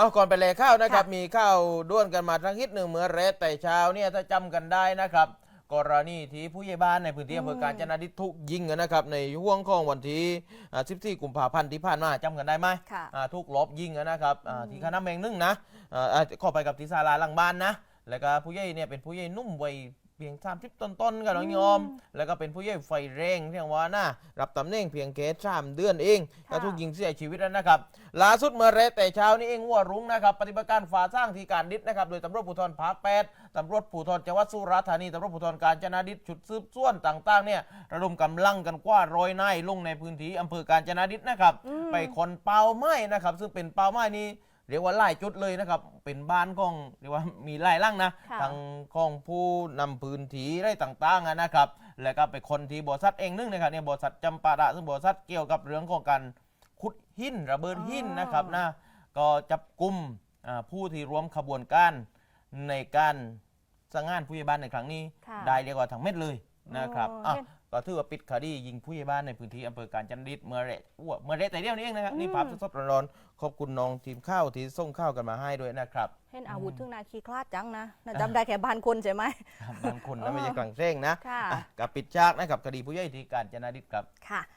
เอาก่อนไปเลยข้าวนะครับค่ะมีข้าวด้วนกันมาทั้งฮิตหนึ่งเมื่อเรสแต่เช้าเนี่ยถ้าจำกันได้นะครับ กรณีที่ผู้ใหญ่บ้านในพื้นที่อำเภอกาญจนดิตถูกยิงนะครับ ในห่วงของวันที่อ่า14กุมภาพันธ์ที่ผ่านมาจำกันได้ไหมค่ะอ่าถูกลบยิงนะครับอ่าที่คณะเมงนึ่งนะอ่าอ่าเข้าไปกับที่ศาลาหลังบ้านนะแล้วก็ผู้ใหญ่เนี่ยเป็นผู้ใหญ่นุ่มวัย เพียงสามสิบต้นๆกับน้องยอมแล้วก็เป็นผู้ใหญ่ไฟแรงเพียงว่านะรับตำแหน่งเพียงแค่สามเดือนเองค่ะก็ถูกยิงเสียชีวิตแล้วนะครับล่าสุดเมื่อเรแต่เช้านี้เองวัวรุ้งนะครับปฏิบัติการฝ่าสร้างที่การดิษนะครับโดยตำรวจภูธรภาคแปดตำรวจภูธรจังหวัดสุราษฎร์ธานีตำรวจภูธรกาญจนดิษชุดสืบสวนต่างๆเนี่ยระดมกำลังกันกว่าร้อยนายลงในพื้นที่อำเภอกาญจนดิษนะครับอืมไปคนเป้าไม้นะครับซึ่งเป็นเป้าไม้นี้ เรียกว่าไล่จุดเลยนะครับ เป็นบ้านของเรียกว่ามีไล่ล่างนะค่ะ ทางของผู้นำพื้นที่ไร่ต่างๆอะนะครับ แล้วก็ไปคนที่บริษัทเองนึงนะครับเนี่ยบริษัทจำปาดะซึ่งบริษัทเกี่ยวกับเรื่องของการขุดหินระเบิดหินนะครับนะก็จับกลุ่มอ่าผู้ที่ร่วมขบวนการในการสร้างงานผู้ใหญ่บ้านในครั้งนี้ ค่ะได้เรียกว่าทั้งเม็ดเลยนะครับโอ้อะเห็น ก็ถือว่าปิดคดียิงผู้ใหญ่บ้านในพื้นที่อำเภอการจันทร์ดิษเมื่อเรศอ้วเมื่อเรศแต่เดียวนี้เองนะครับนี่ภาพสดๆร้อนๆขอบคุณน้องทีมข้าวที่ส่งข้าวกันมาให้ด้วยนะครับเห็นอาวุธถึงนาคีคลาดจังนะน่าจำได้แค่บานคนใช่ไหมบางคนนะไม่ใช่กลางเร่งนะค่ะอะกับปิดฉากนะครับคดีผู้ใหญ่ที่การจนาดิษครับค่ะ